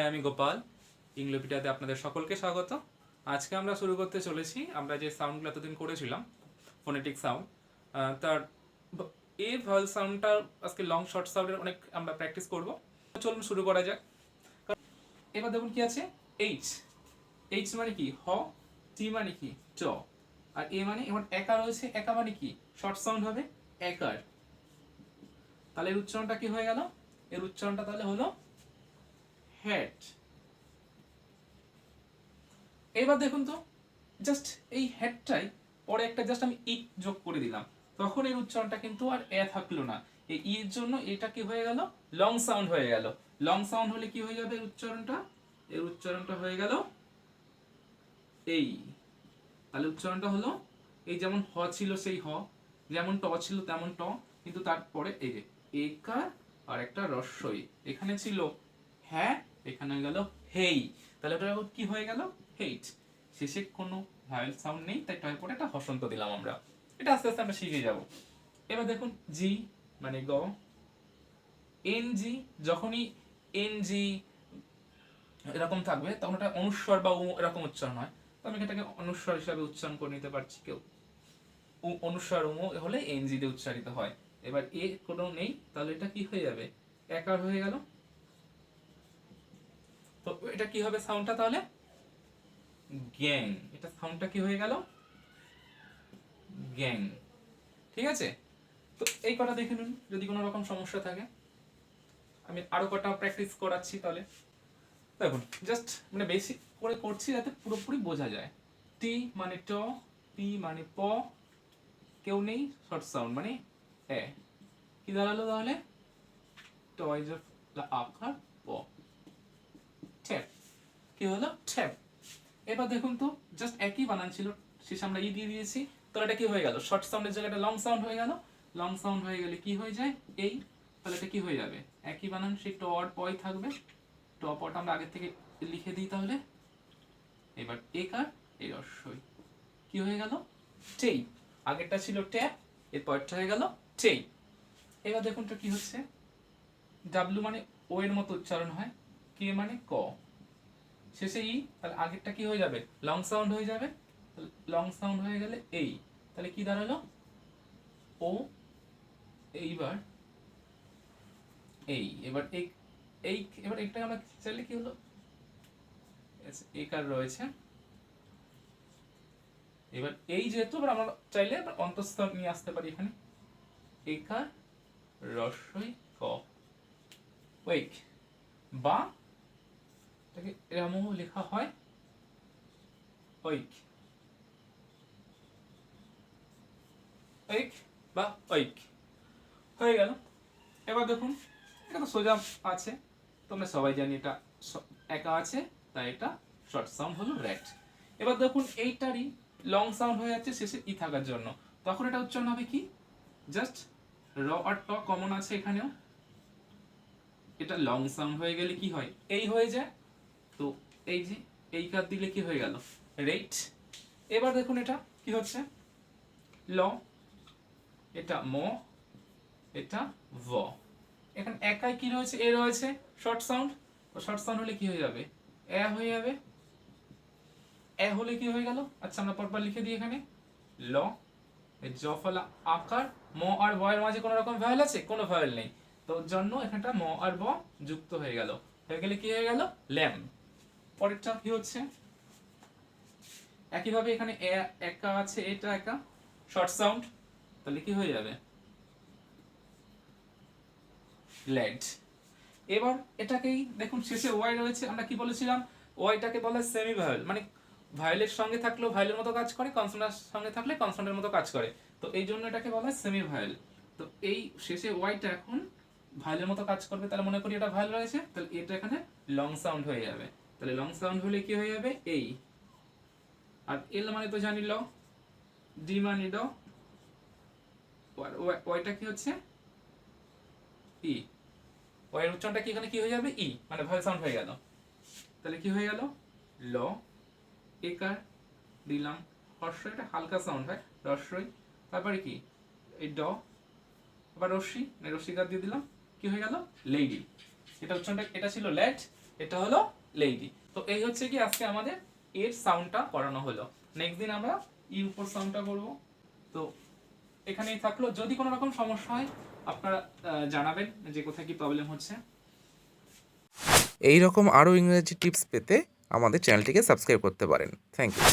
High, আমি গোপাল। ইংলোপিটাতে আপনাদের সকলকে স্বাগত। আজকে আমরা শুরু করতে চলেছি। আমরা যে সাউন্ডগুলো এতদিন করেছিলাম ফোনেটিক সাউন্ড তার ব- এ ভয়েল সাউন্ডটা আজকে লং শর্ট সাউন্ডের অনেক আমরা প্র্যাকটিস করব। চলুন শুরু করা যাক। এবার দেখুন কি আছে। এইচ এইচ মানে কি? হ। টি মানে কি? চ। আর এ মানে এবার একা রয়েছে, একা মানে কি? শর্ট সাউন্ড হবে, একার। তাহলে এর উচ্চারণটা কি হয়ে গেল? এর উচ্চারণটা তাহলে হলো হ্যাট এবার দেখুন তো জাস্ট এই হ্যাটটাই পরে একটা জাস্ট আমি ইট যোগ করে দিলাম। তখন এর উচ্চারণটা কিন্তু আর এ থাকল না। এই ই এর জন্য এটা কি হয়ে গেল? লং সাউন্ড হয়ে গেল। লং সাউন্ড হলে কি হয়ে যাবে এর উচ্চারণটা? এর উচ্চারণটা হয়ে গেল এই। তাহলে উচ্চারণটা হলো এই যেমন হ ছিল সেই হ, যেমন ট ছিল তেমন ট, কিন্তু তারপরে এই যে একার আর একটা রস্যই। এখানে ছিল হ্যাঁ এখানে গেল হেই। তাহলে ওটা কি হয়ে গেল? হেইট। শেষে কোনো ভায়েল সাউন্ড নেই, তাই তারপরে একটা হসন্ত দিলাম আমরা। এটা আস্তে আস্তে আমরা শিখে যাব। এবার দেখুন জি মানে গ। এন জি যখনই এন জি এরকম থাকবে, তখন ওটা অনুস্বর বা এরকম উচ্চারণ হয়। তো আমি এটাকে অনুস্বর হিসাবে উচ্চারণ করে নিতে পারছি কেউ। অনুস্বর উম হলে এনজি দিয়ে উচ্চারিত হয়। এবার এ কোনো নেই, তাহলে এটা কি হয়ে যাবে? একার হয়ে গেল তো এটা কি হবে সাউন্ডটা তাহলে? গ্যাং এটা সাউন্ডটা কি হয়ে গেল? গ্যাং ঠিক আছে? তো এই কটা দেখে নিন যদি কোনো রকম সমস্যা থাকে। আমি আরও কটা প্র্যাকটিস করাচ্ছি তাহলে। দেখুন জাস্ট মানে বেসিক করে করছি যাতে পুরোপুরি বোঝা যায়। টি মানে ট পি মানে প কেউ নেই শর্ট সাউন্ড মানে এ। কি দাঁড়াল তাহলে? টয়েজ অফ আকার প। কি হলো? ট্যাপ এবার দেখুন তো জাস্ট একই বানান ছিল। শেষে আমরা ই দিয়ে দিয়েছি। তাহলে এটা কি হয়ে গেল? শর্ট সাউন্ডের জায়গাটা লং সাউন্ড হয়ে গেল। লং সাউন্ড হয়ে গেলে কি হয়ে যায়? এই। তাহলে এটা কি হয়ে যাবে? একই বানান, সেই ট আর পয় থাকবে। ট আমরা আগের থেকে লিখে দিই তাহলে। এবার একার এই রস্যই কি হয়ে গেল? টেই। আগেরটা ছিল ট্যাপ, এর পরেরটা হয়ে গেল টেই। এবার দেখুন তো কি হচ্ছে। ডাব্লু মানে ও এর মতো উচ্চারণ হয়। কে মানে ক। শেষে ই, তাহলে আগেরটা কি হয়ে যাবে? লং সাউন্ড হয়ে যাবে। লং সাউন্ড হয়ে গেলে এই। তাহলে কি দাঁড়াল? ও, এইবার এই, এবার এই এই এবার একটা আমরা চাইলে কি হলো? একার রয়েছে। এবার এই যেহেতু, এবার আমরা চাইলে অন্তঃস্থ নিয়ে আসতে পারি এখানে। একার রস্যই ক। ওয়েক বা এটাকে লেখা হয় ঐক ঐক বা ঐক হয়ে গেল। এবার দেখুন, এটা তো সোজা আছে। তোমরা সবাই জানি এটা একা আছে, তাই এটা শর্ট সাউন্ড হলো র্যাট এবার দেখুন, এইটারই লং সাউন্ড হয়ে যাচ্ছে শেষে ই থাকার জন্য। তখন এটা উচ্চারণ হবে কি? জাস্ট র আর ট কমন আছে এখানেও। এটা লং সাউন্ড হয়ে গেলে কি হয়? এই হয়ে যায় তো এই যে, এই কার দিলে কি হয়ে গেল? রেট এবার দেখুন এটা কি হচ্ছে? ল এটা ম এটা ভ এখানে একাই কি রয়েছে? এ রয়েছে শর্ট সাউন্ড শর্ট সাউন্ড হলে কি হয়ে যাবে? এ হয়ে যাবে। এ হলে কি হয়ে গেল? আচ্ছা আমরা পরপর লিখে দিই এখানে। ল এই জ ফলা আকার ম আর ব মাঝে কোনো রকম ভয়েল আছে? কোনো ভয়েল নেই। তো জন্য এখানটা ম আর ব যুক্ত হয়ে গেল। হয়ে গেলে কি হয়ে গেল? ল্যাম পরেরটা কি হচ্ছে? একইভাবে এখানে একা আছে, এটা একা? Short sound? তাহলে কি হয়ে যাবে? লেড। এবার এটাকেই, দেখুন, শেষে ওয়াই রয়েছে, আমরা কি বলেছিলাম? ওয়াইটাকে বলে সেমি ভায়োল মানে ভায়োলের সঙ্গে থাকলেও ভায়োলের মতো কাজ করে কনসোনান্টের সঙ্গে থাকলে কনসোনান্টের মতো কাজ করে। তো এই জন্য এটাকে বলা হয় সেমি ভায়োল তো এই শেষে ওয়াইটা এখন ভায়োলের মতো কাজ করবে, তাহলে মনে করি এটা ভায়োল রয়েছে তাহলে এটা এখানে লং সাউন্ড হয়ে যাবে। তাহলে লং সাউন্ড হলে কি হয়ে যাবে? এই। আর এল মানে তো জানি ল। ডি মানে ড ওয়াইটা কি হচ্ছে? ই ওয়ের উচ্চারণটা কি এখানে কি হয়ে যাবে? ই মানে ভয়েল সাউন্ড হয়ে গেল। তাহলে কি হয়ে গেল? ল। একার দিলাম। হর্ষ এটা হালকা সাউন্ড হয়। রস্যই তারপরে কি? এই ড। আবার রশ্মি। মানে রশ্মিকার দিয়ে দিলাম। কি হয়ে গেল? লেডি। এটা উচ্চারণটা, এটা ছিল লেট। এটা হলো লেডি তো এই হচ্ছে কি আজকে আমাদের এর সাউন্ডটা করানো হলো। নেক্সট দিন আমরা ই উপর সাউন্ডটা করব। তো এখানেই থাকল। যদি কোনো রকম সমস্যা হয়, আপনারা জানাবেন যে কোথায় কি প্রবলেম হচ্ছে। এই রকম আরও ইংরেজি টিপস পেতে আমাদের চ্যানেলটিকে সাবস্ক্রাইব করতে পারেন। Thank you